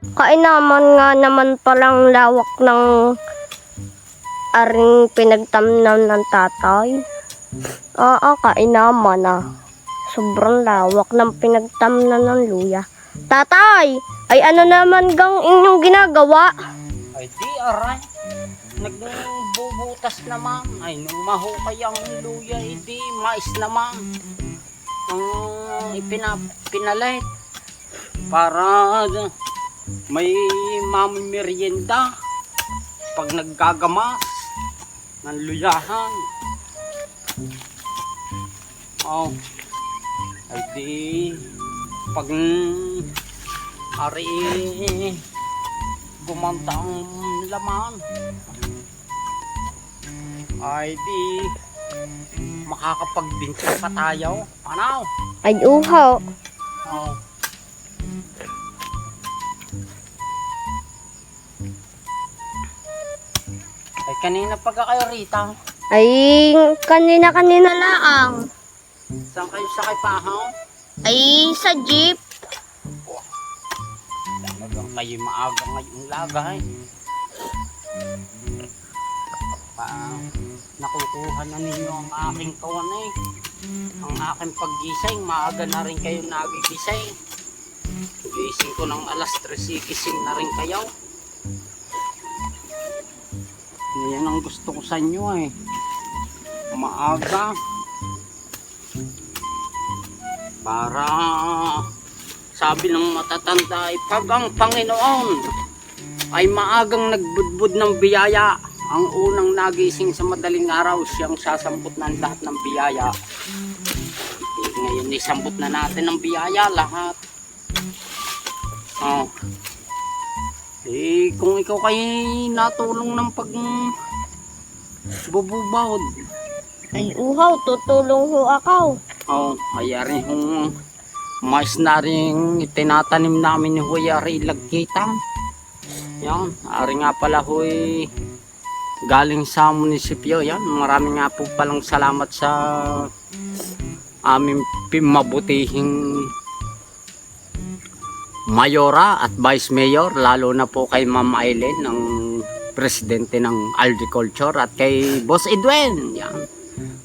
Kainaman nga naman palang lawak ng aring pinagtamnan ng tatay. Oo, kainaman ah. Sobrang lawak ng pinagtamnan ng luya. Tatay! Ay ano naman gang inyong ginagawa? Ay di aray. Nagbubutas naman. Ay nung mahukay ang luya, hindi mais naman. Ang pinalit. Para may mamimerienda pag naggagamas ng luyahan. Oh, ay di pag ari gumanta ang laman ay di makakapagbinta pa tayo ano Ay uhaw. oh. Ay kanina pag kayo rita. Ay kanina-kanina laang. saan kayo sakay pa ha Ay sa jeep. talagang kayo maaga ngayong lagay pa nakukuha na ninyo ang aking kawan eh. Ang aking paggising maaga na rin kayo nagigising. Gising ko ng alas 3 gising na rin kayo yan ang gusto ko sa inyo eh. Maaga. Para sabi ng matatanda ay pag ang Panginoon ay maagang nagbudbud ng biyaya ang unang nagising sa madaling araw siyang sasampot ng lahat ng biyaya. Eh, ngayon isampot na natin ng biyaya lahat. Oh. Eh kung ikaw kay natulong ng pag bububawd Ay uhaw, tutulong ho ako. oh, ay ari hong mais na rin itinatanim namin ni Huya Ray Lagkitang. Yan, ari nga pala huy galing sa munisipyo. Yan marami nga po palang salamat sa aming pimabutihing mayora at vice mayor lalo na po kay Ma'am Aileen ng presidente ng agriculture at kay Boss Edwin. Yan.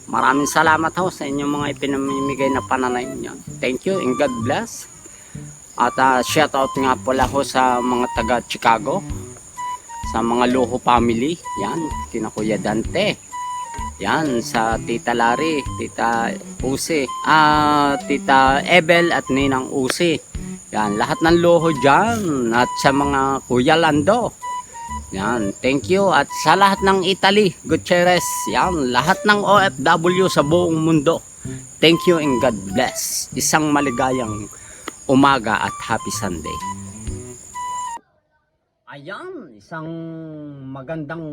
Maraming salamat ho sa inyong mga ipinamimigay na pananayin yan thank you and God bless. At uh, shout out nga pala ho sa mga taga Chicago sa mga Loho family. Yan kina Kuya Dante. Yan sa Tita Lari Tita Usi ah Tita Ebel at Ninang Usi yan lahat ng Loho dyan at sa mga Kuya Lando yan, thank you. At sa lahat ng Italy, Gutierrez, yan, lahat ng OFW sa buong mundo. Thank you and God bless. Isang maligayang umaga at happy Sunday. Ayan, isang magandang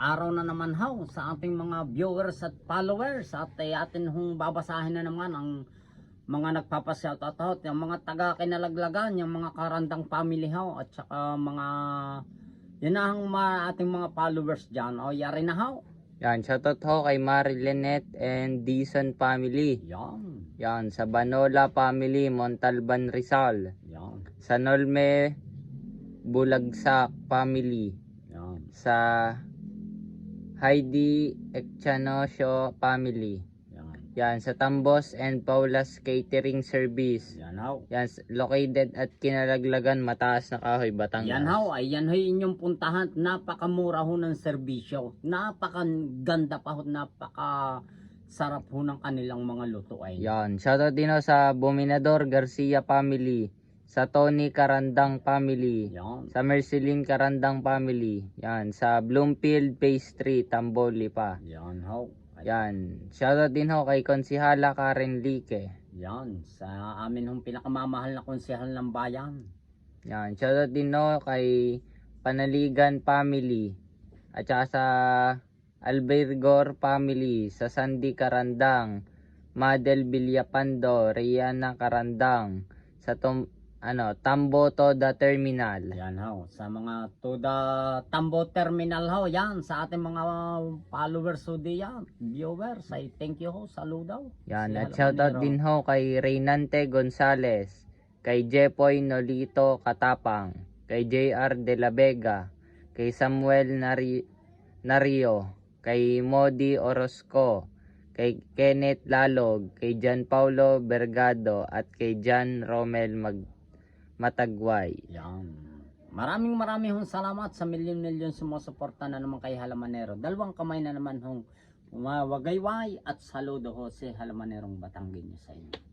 araw na naman haw sa ating mga viewers at followers at ay atin hong babasahin na naman ang mga nagpapashoutout yung mga taga kinalaglagan, yung mga karandang family haw at saka mga yun na ang mga ating mga followers dyan. O, yari na haw. Yan, shoutout ho kay Marilynette and Dison family. Yan, Yan, sa Banola family, Montalban Rizal. yan, Sa Nolme, Bulagsak family. yan. Sa Heidi Ecchanosio family. Yan, sa Tambos and Paula's Catering Service. yan haw. Yan, located at kinalaglagan, mataas na kahoy, Batangas. Yan haw, ay yan ho inyong puntahan. Napakamura ho ng serbisyo. Napakaganda pa ho, napaka sarap ho ng kanilang mga lutuin. Yan, shoutout din sa Buminador Garcia family. Sa Tony Karandang family. Yan, Sa Merceline Karandang family. Yan. Sa Bloomfield 3, Tamboli pa. yan haw. Ay, Yan. Shoutout din ho kay Konsihala Karen Lique. Yan, sa amin hong pinakamamahal na konsehal ng bayan. Yan. Shoutout din ho kay Panaligan family. At saka sa Albergor family. Sa Sandy Karandang. Madel Villapando. Rihanna Karandang. Sa Tom, ano, Tamboto the Terminal. Yan ho, sa mga to the Tambo Terminal ho, yan, sa ating mga followers ho diyan, viewers, ay thank you ho, saludaw. Yan, Si at shoutout din ho kay Reynante Gonzales, kay Jepoy Nolito Katapang, kay JR De La Vega, kay Samuel Nari Nario, kay Modi Orozco, kay Kenneth Lalog, kay Gian Paulo Bergado at kay Jan Romel Mag Matagway. Yan. Maraming maraming hong salamat sa milyon-milyon sumusuporta na naman kay Halamanero. Dalawang kamay na naman hong umawagayway at saludo ho si Halamanerong Batanggenyo sa inyo.